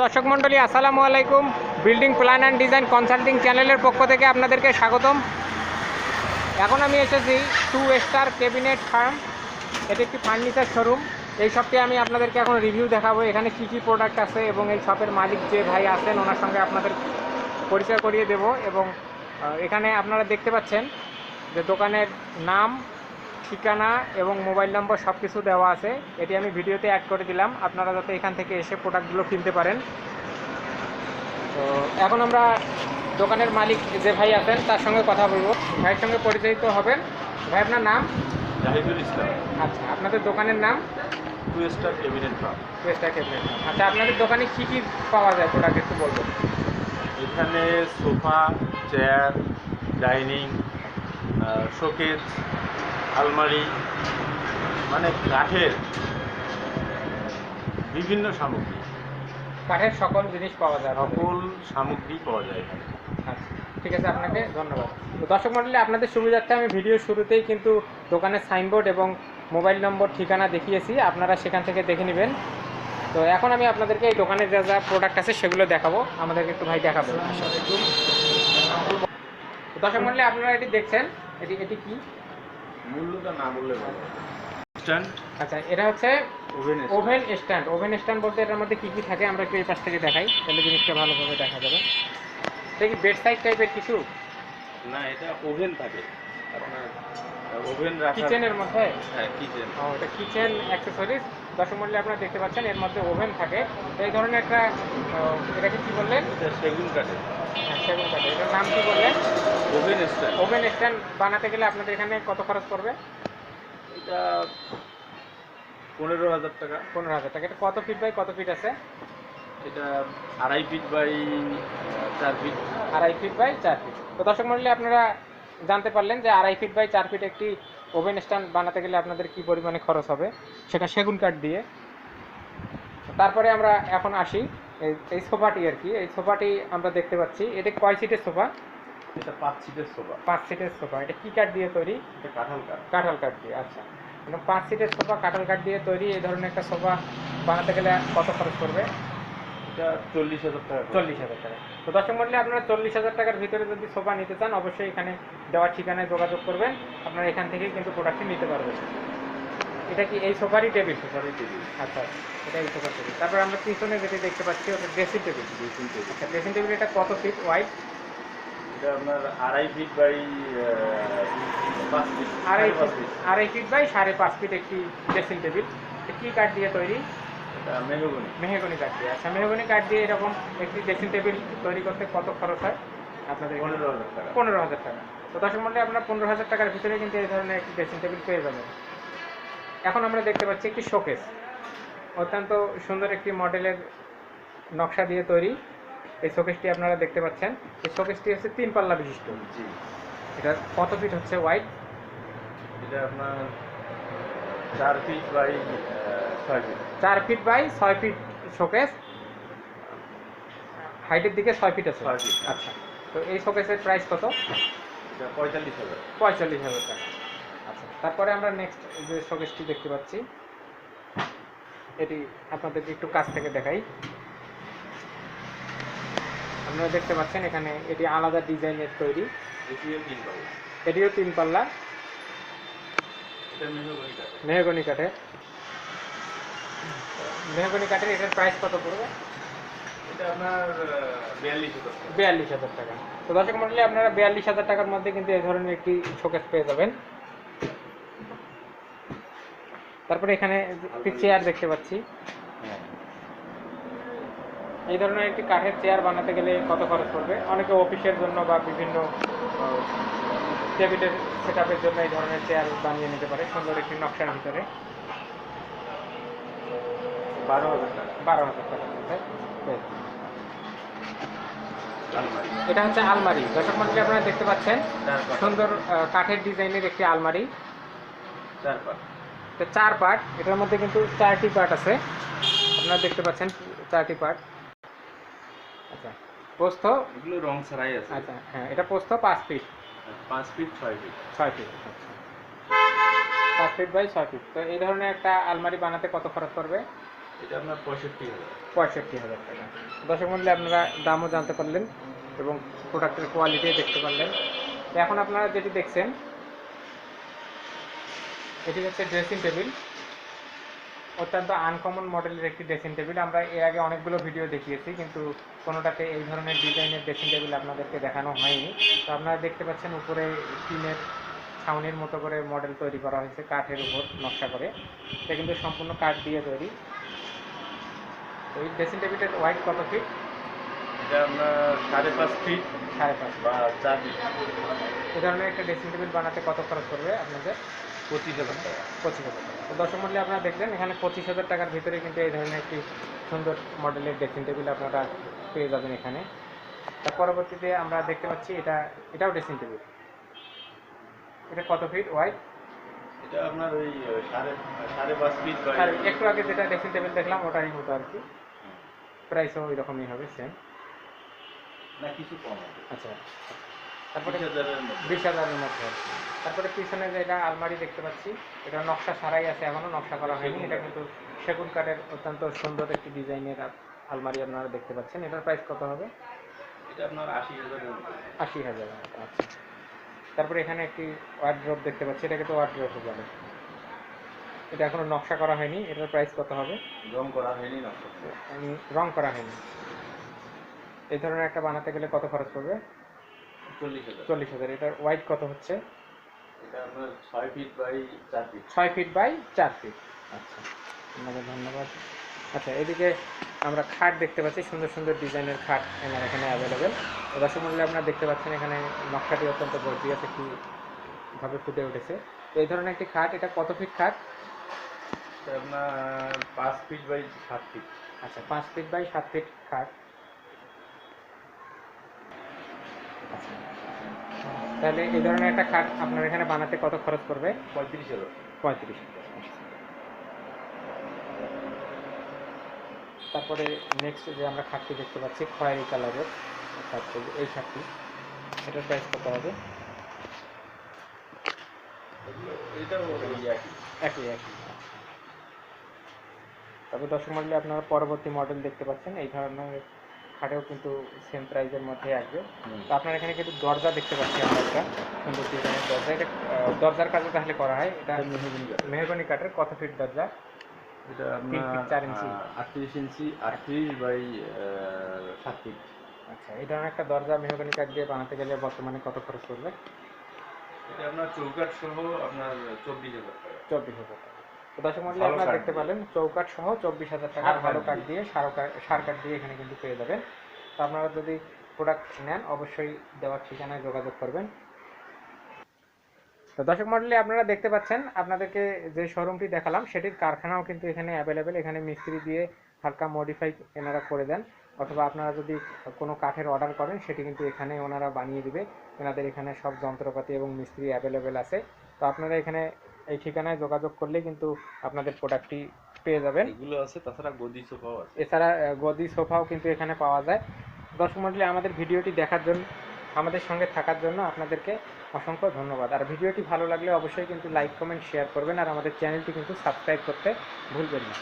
দর্শক মণ্ডলী, আসসালামু আলাইকুম। Building plan and design consulting চ্যানেলের পক্ষ থেকে আপনাদেরকে স্বাগতম। এখন আমি এসেছি টু স্টার ক্যাবিনেট ফার্ম এটি একটি ফার্নিচার শোরুম এই শপটি আমি আপনাদেরকে এখন রিভিউ দেখাবো, এখানে কী কী প্রোডাক্ট আছে এবং এই শপের মালিক যে ভাই আছেন, ওনার সঙ্গে আপনাদের পরিচয় করিয়ে দেব। এবং এখানে আপনারা দেখতে পাচ্ছেন যে দোকানের নাম ঠিকানা এবং মোবাইল নম্বর সব কিছু দেওয়া আছে। এটি আমি ভিডিওতে অ্যাড করে দিলাম। আপনারা যাতে এখান থেকে এসে প্রোডাক্টগুলো কিনতে পারেন। তো এখন আমরা দোকানের মালিক যে ভাই আছেন তার সঙ্গে কথা বলব। ভাইয়ের সঙ্গে পরিচিত হবেন। ভাই আপনার নাম? জাহিদুল ইসলাম। আচ্ছা আপনাদের দোকানের নাম? Two star cabinet firm oyster cabinet আচ্ছা আপনাদের দোকানে কী কী পাওয়া যায় প্রোডাক্ট একটু বলবেন? এখানে সোফা চেয়ার ডাইনিং শোকেজ আলমারি মানে কাঠের বিভিন্ন সামগ্রী। কাঠের সকল জিনিস পাওয়া যায়। সকল সামগ্রী পাওয়া যায় এখানে। আচ্ছা ঠিক আছে আপনাকে ধন্যবাদ। তো দর্শক মণ্ডলী আপনাদের সুবিধার্থে আমি ভিডিও শুরুতেই কিন্তু দোকানের সাইনবোর্ড এবং মোবাইল নম্বর ঠিকানা দেখিয়েছি। আপনারা সেখান থেকে দেখে নেবেন। তো এখন আমি আপনাদেরকে এই দোকানের যা যা প্রোডাক্ট আছে সেগুলো দেখাবো। আমাদেরকে একটু ভাই দেখাবো তো দর্শক মণ্ডলী আপনারা এটি দেখছেন। এটি এটি কি? মূল্যটা না বললে ভালো। স্ট্যান্ড আচ্ছা এটা হচ্ছে oven oven stand oven stand বলতে এটার মধ্যে কী কী থাকে আমরা একটু এই পাশ থেকে দেখাই তাহলে জিনিসটা ভালোভাবে দেখা যাবে। এটা কি বেড সাইড টাইপের কিছু? না এটা ওভেন থাকে। আপনার ওভেন রাখা কিচেনের মধ্যে? হ্যাঁ কিচেন ও এটা কিচেন অ্যাক্সেসরিজ দর্শক মূল্যে আপনারা দেখতে পাচ্ছেন এর মধ্যে ওভেন থাকে। তো এই ধরনের একটা এটাকে কি বললেন? সেগুন কাঠের। হ্যাঁ, সেগুন কাঠের এটার নাম কি বললেন ওভেন স্ট্যান্ড। ওভেন স্ট্যান্ড বানাতে গেলে আপনাদের এখানে কত খরচ পড়বে? এটা পনেরো হাজার টাকা। পনেরো হাজার টাকা। এটা কত ফিট বাই কত ফিট আছে? এটা আড়াই ফিট বাই চার ফিট আড়াই ফিট বাই চার ফিট তো দর্শক মূল্যে আপনারা জানতে পারলেন যে আড়াই ফিট বাই চার ফিট একটি ওভেন স্ট্যান্ড বানাতে গেলে আপনাদের কি পরিমাণে খরচ হবে? সেটা সেগুন কাঠ দিয়ে। তারপরে আমরা এখন আসি। এই সোফাটি আর কি এই সোফাটি আমরা দেখতে পাচ্ছি। এটা কয় সিটের সোফা? এটা পাঁচ সিটের সোফা। পাঁচ সিটের সোফা। এটা কি কাঠ দিয়ে তৈরি? এটা কাঁঠাল কাঠ। কাঁঠাল কাঠ দিয়ে আচ্ছা। মানে পাঁচ সিটের সোফা কাঁঠাল কাঠ দিয়ে তৈরি এই ধরনের একটা সোফা বানাতে গেলে কত খরচ পড়বে? এটা চল্লিশ হাজার টাকা। চল্লিশ হাজার টাকা। তো দর্শক মন্ডলী আপনারা চল্লিশ হাজার টাকার ভিতরে যদি সোফা নিতে চান অবশ্যই এখানে দেওয়ার ঠিকানায় যোগাযোগ করবেন। আপনারা এখান থেকেই কিন্তু প্রোডাক্টটি নিতে পারবেন। এটা কি এই সোফারই টেবিল? সোফারই টেবিল। আচ্ছা এটা এই সোফার টেবিল। তারপর আমরা পিছনে যেটি দেখতে পাচ্ছি ওটা ড্রেসিং টেবিল ড্রেসিং টেবিল আচ্ছা ড্রেসিং টেবিল এটা কত ফিট ওয়াইড এটা আপনার আড়াই ফিট বাই পাঁচ ফিট আড়াই ফিট আড়াই ফিট বাই সাড়ে পাঁচ ফিট একটি ড্রেসিং টেবিল কি কাঠ দিয়ে তৈরি? এটা মেহগনি। মেহগনি কাঠ দিয়ে। আচ্ছা মেহগনি কাঠ দিয়ে এরকম একটি ড্রেসিং টেবিল তৈরি করতে কত খরচ হয়? আপনাদের পনেরো হাজার টাকা। পনেরো হাজার টাকা। তো দর্শক মধ্যে আপনারা পনেরো হাজার টাকার ভিতরে কিন্তু এই ধরনের একটি ড্রেসিং টেবিল পেয়ে যাবেন। এখন আমরা দেখতে পাচ্ছি একটি শোকেস। অত্যন্ত সুন্দর একটি মডেলের নকশা দিয়ে তৈরি। এই শোকেসটি আপনারা দেখতে পাচ্ছেন। এই শোকেসটি হচ্ছে তিন পাল্লা বিশিষ্ট। জি। এটা কত ফিট হচ্ছে ওয়াইড? এটা আপনার চার ফিট বাই ছয় ফিট। চার ফিট বাই ছয় ফিট শোকেস। হাইটের দিকে ছয় ফিট আছে। ছয় ফিট। আচ্ছা। তো এই শোকেসের প্রাইস কত? পঁয়তাল্লিশ হাজার। পঁয়তাল্লিশ হাজার টাকা। আচ্ছা তারপরে আমরা নেক্সট যে শোকেসটি দেখতে পাচ্ছি এটি আপনাদেরকে একটু কাছ থেকে দেখাই। আপনারা দেখতে পাচ্ছেন এখানে এটি আলাদা ডিজাইনের তৈরি। এটিও তিন পাল্লা। মেহগনি কাঠ মেহগনি কাঠের। এটার প্রাইস কত পড়বে? এটা আপনার বিয়াল্লিশ হাজার টাকা। বিয়াল্লিশ হাজার টাকা। তো দর্শক মন্ডলী আপনারা বিয়াল্লিশ হাজার টাকার মধ্যে কিন্তু এই ধরনের একটি শোকেস পেয়ে যাবেন। তারপরে এখানে একটি চেয়ার দেখতে পাচ্ছি। হ্যাঁ এই ধরনের একটি কাঠের চেয়ার বানাতে গেলে কত খরচ পড়বে? অনেকে অফিসের জন্য বা বিভিন্ন টেবিলের সেট জন্য এই ধরনের চেয়ার বানিয়ে নিতে পারে। সুন্দর একটি নকশার ভিতরে। বারো হাজার টাকা। বারো হাজার যাবেন। আলমারি। এটা হচ্ছে আলমারি। দর্শক মন্ডলী আপনারা দেখতে পাচ্ছেন সুন্দর কাঠের ডিজাইনের একটি আলমারি। চার তো চার পার্ট এটার মধ্যে কিন্তু চারটি পার্ট আছে। আপনারা দেখতে পাচ্ছেন চারটি পার্ট আচ্ছা প্রস্থ এগুলো রং ছাড়াই আছে। আচ্ছা হ্যাঁ এটা প্রস্থ পাঁচ ফিট পাঁচ ফিট ছয় ফিট ছয় ফিট আচ্ছা। পাঁচ ফিট বাই ছয় ফিট তো এই ধরনের একটা আলমারি বানাতে কত খরচ পড়বে? এটা আপনার পঁয়ষট্টি হাজার। পঁয়ষট্টি হাজার টাকা। দর্শক মূল্যে আপনারা দামও জানতে পারলেন এবং প্রোডাক্টের কোয়ালিটিও দেখতে পারলেন। তো এখন আপনারা যেটি দেখছেন এটি হচ্ছে ড্রেসিং টেবিল অত্যন্ত আনকমন মডেলের একটি ড্রেসিং টেবিল আমরা এর আগে অনেকগুলো ভিডিও দেখিয়েছি কিন্তু কোনোটাতে এই ধরনের ডিজাইনের ড্রেসিং টেবিল আপনাদেরকে দেখানো হয়নি। তো আপনারা দেখতে পাচ্ছেন উপরে টিনের ছাউনির মতো করে মডেল তৈরি করা হয়েছে কাঠের উপর নকশা করে। এটা কিন্তু সম্পূর্ণ কাঠ দিয়ে তৈরি। তো এই ড্রেসিং টেবিলের হোয়াইট কত ফিট এটা আপনার সাড়ে পাঁচ ফিট সাড়ে পাঁচ বা চার ফিট এ ধরনের একটা ড্রেসিং টেবিল বানাতে কত খরচ পড়বে আপনাদের? পঁচিশ হাজার টাকা পঁচিশ হাজার টাকা। তো দর্শক মূল্যে আপনারা দেখলেন এখানে পঁচিশ হাজার টাকার ভিতরে কিন্তু এই ধরনের একটি সুন্দর মডেলের ড্রেসিং টেবিল আপনারা পেয়ে যাবেন এখানে। তার পরবর্তীতে আমরা দেখতে পাচ্ছি এটা এটাও ড্রেসিং টেবিল এটা কত ফিট ওয়াইড এটা আপনার ওই সাড়ে সাড়ে পাঁচ ফিট আর একটু আগে যেটা ড্রেসিং টেবিল দেখলাম ওটারই মতো আর কি। প্রাইসও ওই রকমই হবে সেম না কিছু কম আচ্ছা। তারপরে বিশ হাজারের মধ্যে তারপরে পিছনে যে এটা আলমারি দেখতে পাচ্ছি এটা নকশা সারাই আছে এখনও নকশা করা হয়নি। এটা কিন্তু সেগুন কাঠের অত্যন্ত সুন্দর একটি ডিজাইনের আলমারি আপনারা দেখতে পাচ্ছেন। এটার প্রাইস কত হবে? এটা আপনার আশি হাজার আচ্ছা। তারপরে এখানে একটি ওয়ার্ড্রপ দেখতে পাচ্ছি। এটাকে তো ওয়ার্ড্রপ বলে এটা এখনও নকশা করা হয়নি। এটার প্রাইস কত হবে? রং করা হয়নি নকশা। রং করা হয়নি। এই ধরনের একটা বানাতে গেলে কত খরচ পড়বে? চল্লিশ হাজার। এটার ওয়াইড কত হচ্ছে? এটা ছয় ফিট বাই চার ফিট ছয় ফিট বাই চার ফিট আচ্ছা। আপনাকে ধন্যবাদ। আচ্ছা এদিকে আমরা খাট দেখতে পাচ্ছি। সুন্দর সুন্দর ডিজাইনের খাট আমার এখানে অ্যাভেলেবেল দর্শক মূল্যে আপনারা দেখতে পাচ্ছেন এখানে নকশাটি অত্যন্ত গর্জিয়াস একটি ভাবে ফুটে উঠেছে। তো এই ধরনের একটি খাট এটা কত ফিট খাট? আপনার পাঁচ ফিট বাই সাত ফিট আচ্ছা পাঁচ ফিট বাই সাত ফিট খাট আচ্ছা তাহলে এই ধরনের একটা খাট আপনার এখানে বানাতে কত খরচ পড়বে? পঁয়ত্রিশ হাজার পঁয়ত্রিশ। তারপরে নেক্সট যে আমরা খাটটি দেখতে পাচ্ছি খয়েরি কালারের এই খাটটি। এটার প্রাইস কত হবে? একই। একই তবে দর্শক মডেলে আপনারা পরবর্তী মডেল দেখতে পাচ্ছেন এই ধরনের খাটেও কিন্তু সেম প্রাইসের মধ্যে আসবে। তো আপনার এখানে কিন্তু দরজা দেখতে পাচ্ছি আমরা একটা সুন্দর ডিজাইনের দরজা। এটা আহ, দরজার কাজও তাহলে করা হয়। এটা মেহগনি কাঠের। কত ফিট দরজা? এটা চার ইঞ্চি। আটত্রিশ ইঞ্চি আটত্রিশ বাই সাত ফিট আচ্ছা এই ধরনের একটা দরজা মেহগনি কাঠ দিয়ে বানাতে গেলে বর্তমানে কত খরচ পড়বে? এটা আপনার চৌকাঠ সহ আপনার চব্বিশ হাজার টাকা। চব্বিশ হাজার টাকা। দর্শক মন্ডলী আপনারা দেখতে। পেলেন চৌকাঠ সহ চব্বিশ হাজার টাকা ভালো কাঠ দিয়ে। সার কাঠ দিয়ে এখানে কিন্তু পেয়ে যাবেন। তো আপনারা যদি প্রোডাক্ট নেন অবশ্যই দেওয়ার ঠিকানায় যোগাযোগ করবেন। তো দর্শক মন্ডলী আপনারা দেখতে পাচ্ছেন আপনাদেরকে যে শোরুমটি দেখালাম সেটির কারখানাও কিন্তু এখানে অ্যাভেলেবেল এখানে মিস্ত্রি দিয়ে হালকা মডিফাই এনারা করে দেন। অথবা আপনারা যদি কোনো কাঠের অর্ডার করেন সেটি কিন্তু এখানে ওনারা বানিয়ে দিবে। এনাদের এখানে সব যন্ত্রপাতি এবং মিস্ত্রি অ্যাভেলেবেল আছে। তো আপনারা এখানে এই ঠিকানায় যোগাযোগ করলে কিন্তু আপনাদের প্রোডাক্টটি পেয়ে যাবেন। এগুলো আছে তাছাড়া গদি সোফাও আছে। এছাড়া গদি সোফাও কিন্তু এখানে পাওয়া যায়। দর্শক মন্ডলী আমাদের ভিডিওটি দেখার জন্য আমাদের সঙ্গে থাকার জন্য আপনাদেরকে অসংখ্য ধন্যবাদ। আর ভিডিওটি ভালো লাগলে অবশ্যই কিন্তু লাইক কমেন্ট শেয়ার করবেন। আর আমাদের চ্যানেলটি কিন্তু সাবস্ক্রাইব করতে ভুলবেন না।